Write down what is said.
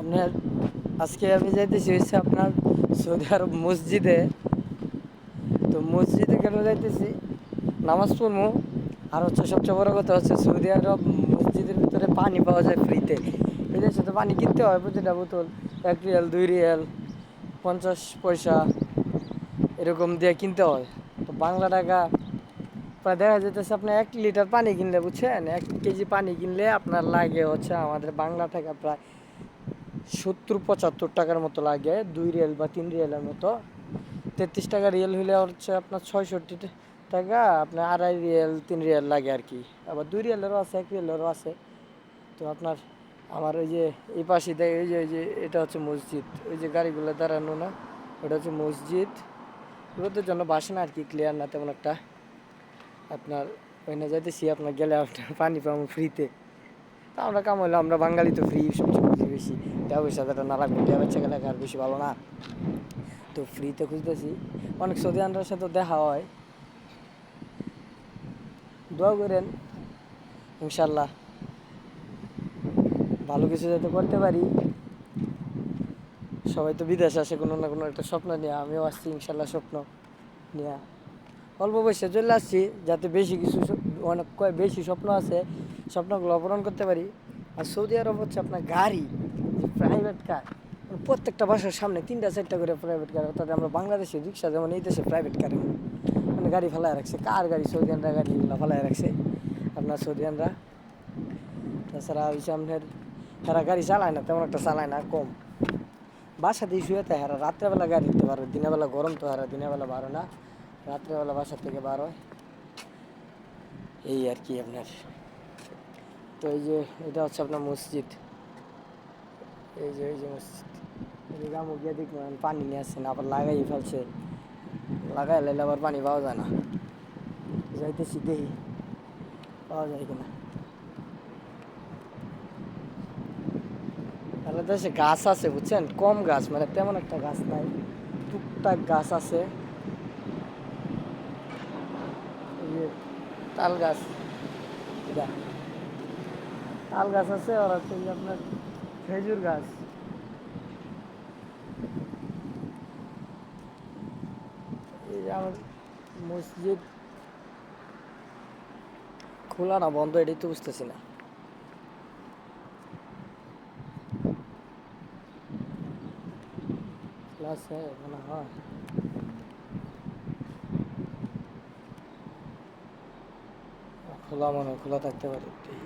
আপনার আজকে আমি যাইতেছি হচ্ছে আপনার সৌদি আরব মসজিদে। তো মসজিদে কেন যাইতেছি? নামাজ পড়ব। আর হচ্ছে সবচেয়ে বড় কথা হচ্ছে সৌদি আরব মসজিদের ভিতরে পানি পাওয়া যায় ফ্রিতে। বিদেশে তো পানি কিনতে হয় প্রতিটা বোতল? এক রিয়াল, দুই রিয়াল, পঞ্চাশ পয়সা এরকম দিয়ে কিনতে হয়। তো বাংলা টাকা প্রায় দেখা যেতেছে আপনি এক লিটার পানি কিনলে, বুঝছেন? এক কেজি পানি কিনলে আপনার লাগে হচ্ছে আমাদের বাংলা টাকা প্রায় সত্তর পঁচাত্তর টাকার মতো লাগে, দুই রিয়েল বা তিন রিয়েলের মতো। তেত্রিশ টাকা রিয়েল হলে হচ্ছে আপনার ছয়ষট্টি টাকা, আপনার আড়াই রিয়েল, তিন রিয়েল লাগে আর কি। আবার দুই রিয়েলেরও আছে, এক রিয়েলেরও আছে। তো আপনার, আমার ওই যে এই পাশে দেয়, ওই যে ওই যে, এটা হচ্ছে মসজিদ। ওই যে গাড়িগুলো দাঁড়ানো না, ওটা হচ্ছে মসজিদ। রোদের জন্য বাসে না আর কি ক্লিয়ার না তেমন একটা। আপনার ওইখানে যাইতেছি, আপনার গেলে আপনার পানি পাবো ফ্রিতে তা। আমরা কাম হইল আমরা বাঙালি তো ফ্রি সবচেয়ে বেশি। টাকা পয়সা যেটা না লাগবে টাকা পয়সা গেলে আর বেশি ভালো না। তো ফ্রিতে খুঁজতেছি। অনেক সৌদি আনরার সাথে দেখা হয়। দোয়া করেন, ইনশাল্লাহ। ভালো কিছু যাতে করতে পারি। সবাই তো বিদেশে আসে, কোনো না কোনো একটা স্বপ্ন নিয়ে। আমিও আসছি, ইনশাল্লাহ স্বপ্ন নিয়ে। অল্প বয়সে চলে আসছি, যাতে বেশি কিছু অনেক বেশি স্বপ্ন আছে, স্বপ্নগুলো পূরণ করতে পারি। আর সৌদি আরব হচ্ছে আপনার গাড়ি প্রাইভেট কার প্রত্যেকটা বাসার সামনে তিনটা, চারটা করে প্রাইভেট কার অর্থাৎ আমরা বাংলাদেশে রিক্সা যেমন এই দেশে প্রাইভেট কার মানে গাড়ি ফেলায় রাখছে, কার গাড়ি, সৌদিয়ানরা গাড়িগুলো ফেলায় রাখছে, আপনার সৌদিয়ানরা। তাছাড়া ওই সামনের তারা গাড়ি চালায় না, তেমন একটা চালায় না, কম। বাসাতেই শুয়ে থাকে হারা, রাত্রেবেলা গাড়ি দিতে পারো দিনের বেলা গরম তো হারা দিনের বেলা বারো না, রাত্রেবেলা বাসা থেকে বার এই আর কি আপনার। তো এই যে এটা হচ্ছে আপনার মসজিদ। এই যে এই যে মসজিদ। এই গামু গিয়ে দেখবেন পানি নিয়ে আসছে না আবার লাগাই ফেলছে। লাগাই লাইলে আবার পানি পাওয়া যায় না। যাইতেছি দেখি, পাওয়া যায় কিনা। তাহলে দেশে গাছ আছে, বুঝছেন? কম গাছ মানে তেমন একটা গাছ নাই। টুকটাক গাছ আছে। তাল গাছ। এটা। তাল গাছ আছে, আর যে আপনার খেজুর গাছ। এই যে আমার মসজিদ খোলা না, বন্ধ, এটাই তো বুঝতেছি না। হ্যাঁ হয়। খোলা মনে খোলা থাকতে পারে।